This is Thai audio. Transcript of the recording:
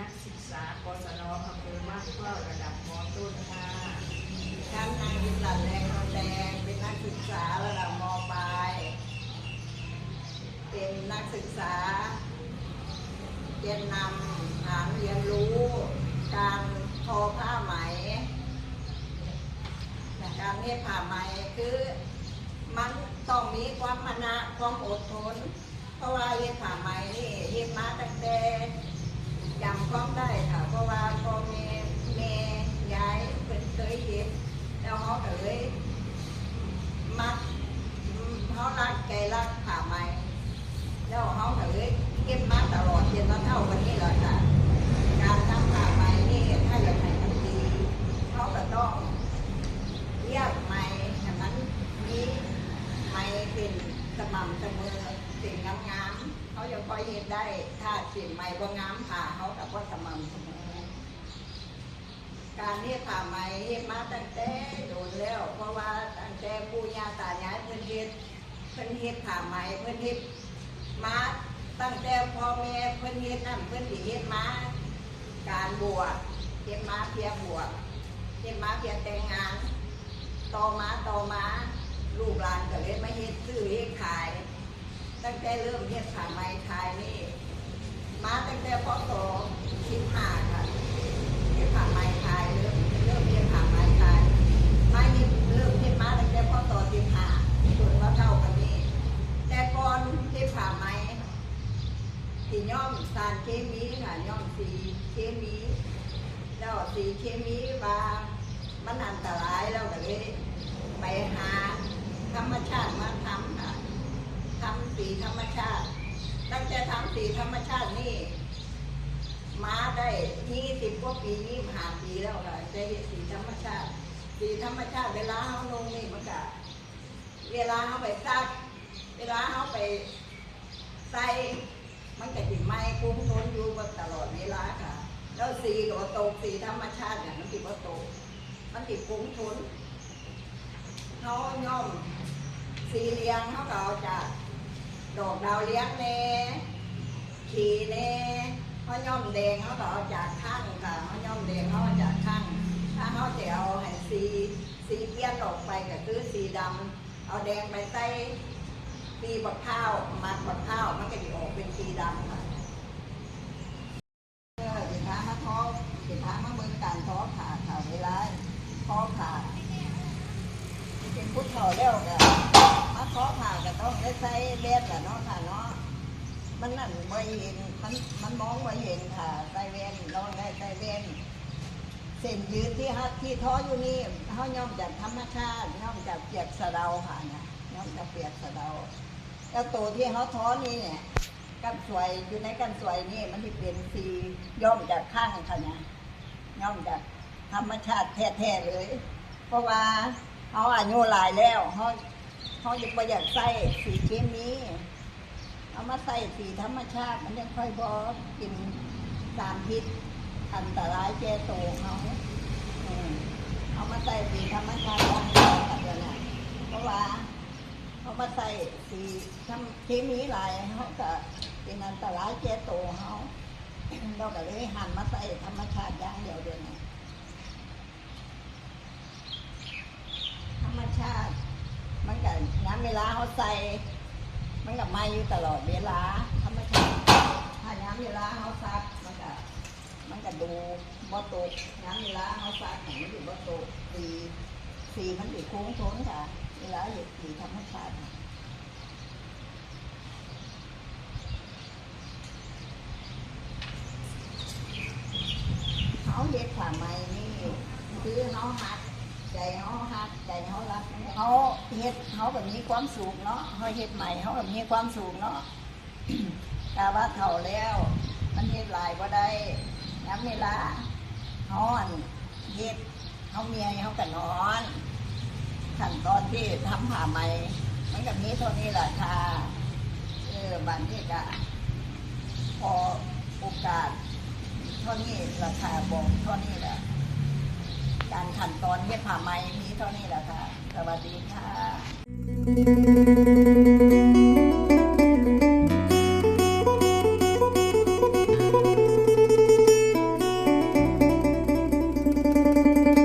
นักศึกษากศนอำเภอบ้านเข้าระดับมต้นค่ะท่านนายวิลันแดงทองแดงเป็นนักศึกษาระดับมปลาย เป็นนักศึกษาเรียนนำหาเรียนรู้ การทอผ้าไหมการเรียผ้าไหมคือมันต้องมีความมนะความอดทน เพราะว่าเย็บผ้าไหมนี่เย็บมาตั้งแต่ จำความได้ค่ะ เพราะว่าพ่อแม่แม่ยายเป็นเคยเย็บแล้วเขาก็เลยมักเขารักใจรักผ้าไหมแล้วเขาก็เลยเก็บมาตลอดจนมาเท่าวันนี้แหละค่ะการทำผ้าไหมนี่ถ้าอยากให้มันดีเขาก็ต้องเรียกไม่ให้มันมีไม่เป็นสม่ำเสมอสิ่งงามๆ เขายังคอยเห็นได้ ถ้าสิ่งไม่บ่งามผ่าเขาแต่ว่าสม่ำเสมอการเรียกผ่าไหมเรียกมาตั้งแต่โดนแล้ว เพราะว่าตั้งแต่ปู่ย่าตายายเพิ่นเฮ็ดเพิ่นเฮ็ดผ่าไหมเพิ่นเฮ็ดมาตั้งแต่พ่อแม่เพิ่นเฮ็ดนั่นเพิ่นสิเฮ็ดมาการบวชเฮ็ดมาเพียบวชเฮ็ดมาเพียแต่งงาน ต่อมาต่อมาลูกหลานก็เลยมาเฮ็ด ตั้เริ่มเฮ็ดผ่าไหมขายนี่มาตั้งแต่พศสิบห้าค่ะเฮ็ดผ่าไหมขายเริ่มเริ่มเฮ็ดผ่าไหมขายไม้นี่เริ่มเฮ็ดมาตั้งแต่พศสิบห้าจนว่าเท่ากันนี้แต่ก่อนเฮ็ดผ่าไหมสีย่อมสารเคมีค่ะย่อมสีเคมีแล้วสีเคมีว่ามันอันตรายแล้วก็เลยไปหาธรรมชาติมาทำ สีธรรมชาติ ตั้งแต่ทำสีธรรมชาตินี่มาได้ยี่สิบกว่าปียี่สิบห้าปีแล้วค่ะจะเห็นสีธรรมชาติ สีธรรมชาติเวลาเขาลงนี่มันก็เวลาเขาไปซัก เวลาเขาไปใส่มันก็ติดไม้คุ้มทนอยู่ตลอดเวลาค่ะ แล้วสีกับโตสีธรรมชาติเนี่ยมันติดว่าโตมันติดคุ้มทนเขาย่อมสีเลี้ยงเขาก็เอาจาก ดอกดาวเลี้ยงแน่ขีแน่เขาย่อมแดงเขาก็เอาจากข้างค่ะเขาย่อมแดงเขาเอาจากข้างถ้าเขาจะเอาให้สีสีเปลี่ยนออกไปก็คือสีดำเอาแดงไปใส่ตีบักข้าวมาบักข้าวมันก็จะออกเป็นสีดำค่ะเออสิท้ามาท้อสิท้ามาเมืองการท้อผ่าค่ะเวลาท้อผ่าเป็นพุทธเฒ่าแล้วก็มาท้อผ่าก็ต้องได้ใส่เบ็ดแหละเนาะค่ะเนาะ มันนั่นไม่เห็นมันมันมองไม่เห็นค่ะใส่เวนลองได้ใส่เวนเส้นยืดที่ฮัที่ท้ออยู่นี่เขาย่อมจากธรรมชาติย่อมจากเปียกสะเดาค่ะนะย่อมจากเปียกสะเดาแล้วตัวที่เขาท้อนี่เนี่ยกันสวยอยู่ในกันสวยนี่มันที่เป็นสีย่อมจากข้างค่ะเนี่ยย่อมจากธรรมชาติแท้ๆเลย เพราะว่าเขาอายุหลายแล้วเขาเขาอยากไปอยากใส่สีเคมี เอามาใส่สีธรรมชาติ มันยังค่อยบอกกินสารพิษอันตรายแก่ตัวเขาเอามาใส่สีธรรมชาติอย่างเดียวกันเลยนะเพราะว่าเขามาใส่สีทำเคมีหลายเขาก็เป็นอันตรายแก่ตัวเขาเราก็เลยหันมาใส่ธรรมชาติอย่างเดียวเดียวนี้ธรรมชาติมันก็น้ำเวลาเขาใส่ มันกับไม้อยู่ตลอดเวลาธรรมชาติถ้าน้ำเวลาเขาซักมันกับมันกับดูบ่ตกน้ำเวลาเขาซักมันอยู่บ่ตกสีสีมันอยู่โค้งทนค่ะ เวลาอยู่สีธรรมชาติาเฮ็ดผ้าไหมนี่คือเขาหัก ใจเขาหักใจเขารัก เขาเฮ็ดเขาแบบมีความสุขเนาะเขาเฮ็ดใหม่เขาแบบมีความสุขเนาะกาว่าเท่าแล้ว มันเฮ็ดหลายบ่ได้ย้ำเวลาเขาอันเฮ็ดเขาเมียเขาก็นอนขั้นตอนที่ทำผ้าไหมมันก็มีเท่านี้แหละค่ะเออบางที่ก็พอโอกาสเท่านี้ราคาบอกเท่านี้แหละการขั้นตอนเย็บผ้าไหมมีเท่านี้แหละค่ะ สวัสดีค่ะ